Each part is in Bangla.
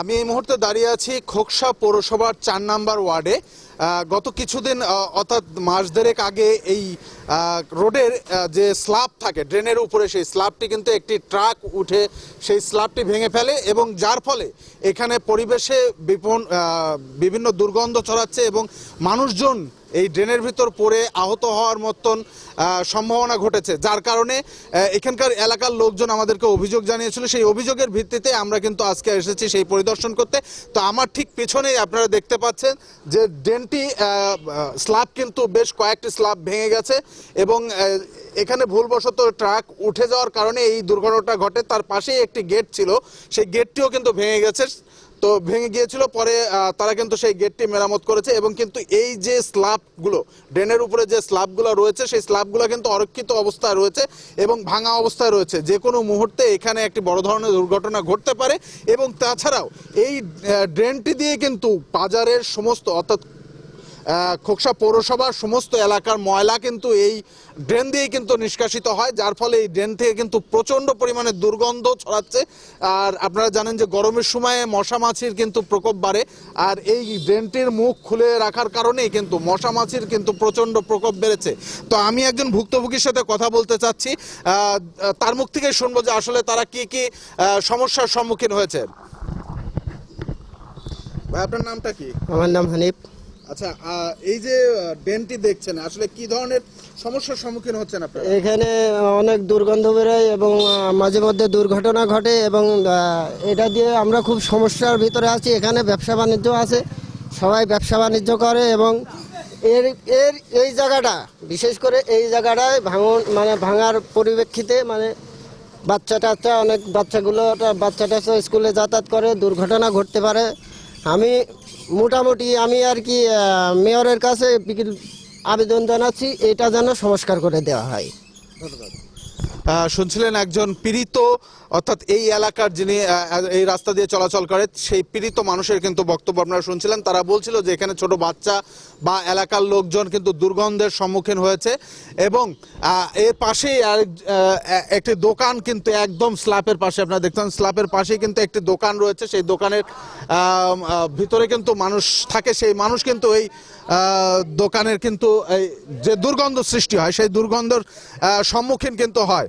আমি এই মুহূর্তে দাঁড়িয়ে আছি খোকসা পৌরসভার চার নাম্বার ওয়ার্ডে। গত কিছুদিন অর্থাৎ মাস দেড়েক আগে এই রোডের যে স্ল্যাব থাকে, ড্রেনের উপরে সেই স্ল্যাবটি কিন্তু একটি ট্রাক উঠে সেই স্ল্যাবটি ভেঙে ফেলে এবং যার ফলে এখানে পরিবেশে বিপন বিভিন্ন দুর্গন্ধ ছড়াচ্ছে এবং মানুষজন এই ড্রেনের ভিতর পড়ে আহত হওয়ার মতন সম্ভাবনা ঘটেছে। যার কারণে এখানকার এলাকার লোকজন আমাদেরকে অভিযোগ জানিয়েছিল। সেই অভিযোগের ভিত্তিতে আমরা কিন্তু আজকে এসেছি সেই পরিদর্শন করতে। তো আমার ঠিক পেছনেই আপনারা দেখতে পাচ্ছেন যে ড্রেনটি স্ল্যাব কিন্তু বেশ কয়েকটি স্ল্যাব ভেঙে গেছে। এবং এখানে ভুলবশত ট্রাক উঠে যাওয়ার কারণে এই দুর্ঘটনাটা ঘটে। তার পাশেই একটি গেট ছিল। সেই গেটটিও কিন্তু ভেঙে গেছে। তো ভেঙে গিয়েছিল, পরে তারা কিন্তু সেই গেটটি মেরামত করেছে এবং কিন্তু এই যে স্ল্যাবগুলো ড্রেনের উপরে যে স্ল্যাবগুলো রয়েছে, সেই স্ল্যাবগুলো কিন্তু অরক্ষিত অবস্থায় রয়েছে এবং ভাঙা অবস্থায় রয়েছে। যে কোনো মুহূর্তে এখানে একটি বড় ধরনের দুর্ঘটনা ঘটতে পারে এবং তাছাড়াও এই ড্রেনটি দিয়ে কিন্তু বাজারের সমস্ত, অর্থাৎ খোকসা পৌরসভার সমস্ত এলাকার ময়লা কিন্তু এই ড্রেন দিয়েই কিন্তু নিষ্কাশিত হয়, যার ফলে এই ড্রেন থেকে কিন্তু প্রচণ্ড পরিমাণে দুর্গন্ধ ছড়াচ্ছে। আর আপনারা জানেন যে গরমের সময়ে মশা মাছির কিন্তু প্রকোপ বাড়ে, আর এই ড্রেনটির মুখ খুলে রাখার কারণেই কিন্তু মশা মাছির কিন্তু প্রচণ্ড প্রকোপ বেড়েছে। তো আমি একজন ভুক্তভোগীর সাথে কথা বলতে চাচ্ছি তার মুখ থেকে শুনব যে আসলে তারা কি কি সমস্যার সম্মুখীন হয়েছে। ভাই, আপনার নামটা কি? আমার নাম হানিফ। আচ্ছা এই যে ড্রেনটি দেখছেন, আসলে কি ধরনের সমস্যার সম্মুখীন হচ্ছেন আপনারা? এখানে অনেক দুর্গন্ধ বেরোয় এবং মাঝে মধ্যে দুর্ঘটনা ঘটে এবং এটা দিয়ে আমরা খুব সমস্যার ভিতরে আছি। এখানে ব্যবসা বাণিজ্য আছে, সবাই ব্যবসা বাণিজ্য করে এবং এর এর, এই জায়গাটা, বিশেষ করে এই জায়গাটায় ভাঙন মানে ভাঙার পরিপ্রেক্ষিতে মানে বাচ্চা টাচ্চা অনেক বাচ্চাগুলো বাচ্চা টাচ্চা স্কুলে যাতায়াত করে, দুর্ঘটনা ঘটতে পারে। আমি মোটামুটি আমি আর কি মেয়রের কাছে আবেদন জানাচ্ছি এটা যেন সংস্কার করে দেওয়া হয়। আহ, শুনছিলেন একজন পীড়িত, অর্থাৎ এই এলাকার যিনি এই রাস্তা দিয়ে চলাচল করে, সেই পীড়িত মানুষের কিন্তু বক্তব্য আপনারা শুনছিলেন। তারা বলছিল যে এখানে ছোট বাচ্চা বা এলাকার লোকজন কিন্তু দুর্গন্ধের সম্মুখীন হয়েছে এবং এর পাশেই একটি দোকান কিন্তু একদম স্ল্যাপের পাশে আপনারা দেখছেন স্ল্যাপের পাশেই কিন্তু একটি দোকান রয়েছে। সেই দোকানের ভিতরে কিন্তু মানুষ থাকে। সেই মানুষ কিন্তু এই দোকানের কিন্তু যে দুর্গন্ধ সৃষ্টি হয়, সেই দুর্গন্ধর সম্মুখীন কিন্তু হয়।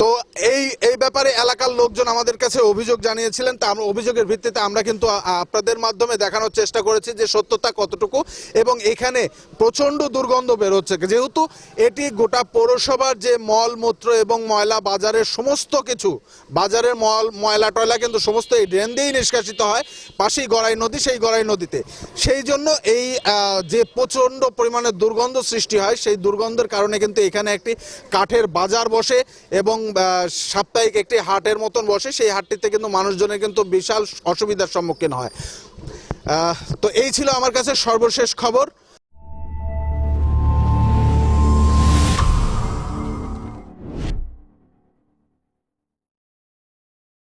তো এই এই ব্যাপারে এলাকার লোকজন আমাদের কাছে অভিযোগ জানিয়েছিলেন। তা আমরা, অভিযোগের ভিত্তিতে আমরা কিন্তু আপনাদের মাধ্যমে দেখানোর চেষ্টা করেছি যে সত্যতা কতটুকু এবং এখানে প্রচণ্ড দুর্গন্ধ বেরোচ্ছে। যেহেতু এটি গোটা পৌরসভার যে মল, মূত্র এবং ময়লা বাজারের সমস্ত কিছু, বাজারের মল, ময়লা, টয়লা কিন্তু সমস্ত এই ড্রেন দিয়েই নিষ্কাশিত হয়। পাশেই গড়াই নদী, সেই গড়াই নদীতে। সেই জন্য এই যে প্রচণ্ড পরিমাণে দুর্গন্ধ সৃষ্টি হয়, সেই দুর্গন্ধের কারণে কিন্তু এখানে একটি কাঠের বাজার বসে এবং সাপ্তাহিক একটি হাটের মতন বসে, সেই হাটটিতে কিন্তু মানুষজনের কিন্তু বিশাল অসুবিধার সম্মুখীন হয়। তো এই ছিল আমার কাছে সর্বশেষ খবর।